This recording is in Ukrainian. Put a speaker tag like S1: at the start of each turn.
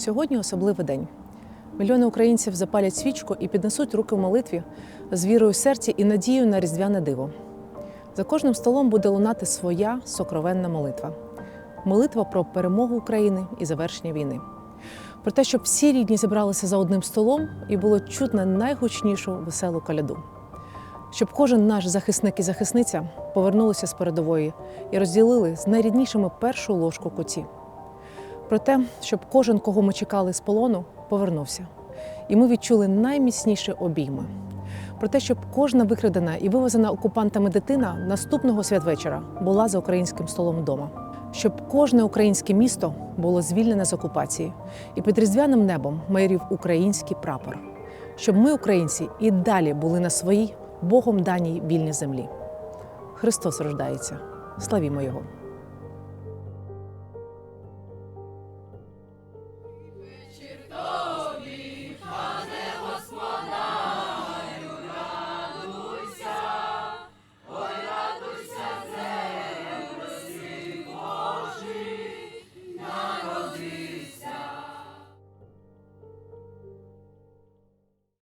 S1: Сьогодні особливий день. Мільйони українців запалять свічку і піднесуть руки в молитві з вірою в серці і надією на різдвяне диво. За кожним столом буде лунати своя сокровенна молитва. Молитва про перемогу України і завершення війни. Про те, щоб всі рідні зібралися за одним столом і було чутно найгучнішу веселу коляду. Щоб кожен наш захисник і захисниця повернулися з передової і розділили з найріднішими першу ложку куті. Про те, щоб кожен, кого ми чекали з полону, повернувся. І ми відчули найміцніші обійми. Про те, щоб кожна викрадена і вивезена окупантами дитина наступного святвечора була за українським столом вдома. Щоб кожне українське місто було звільнене з окупації, і під різдвяним небом майорів український прапор. Щоб ми, українці, і далі були на своїй Богом даній вільній землі. Христос рождається. Славімо Його!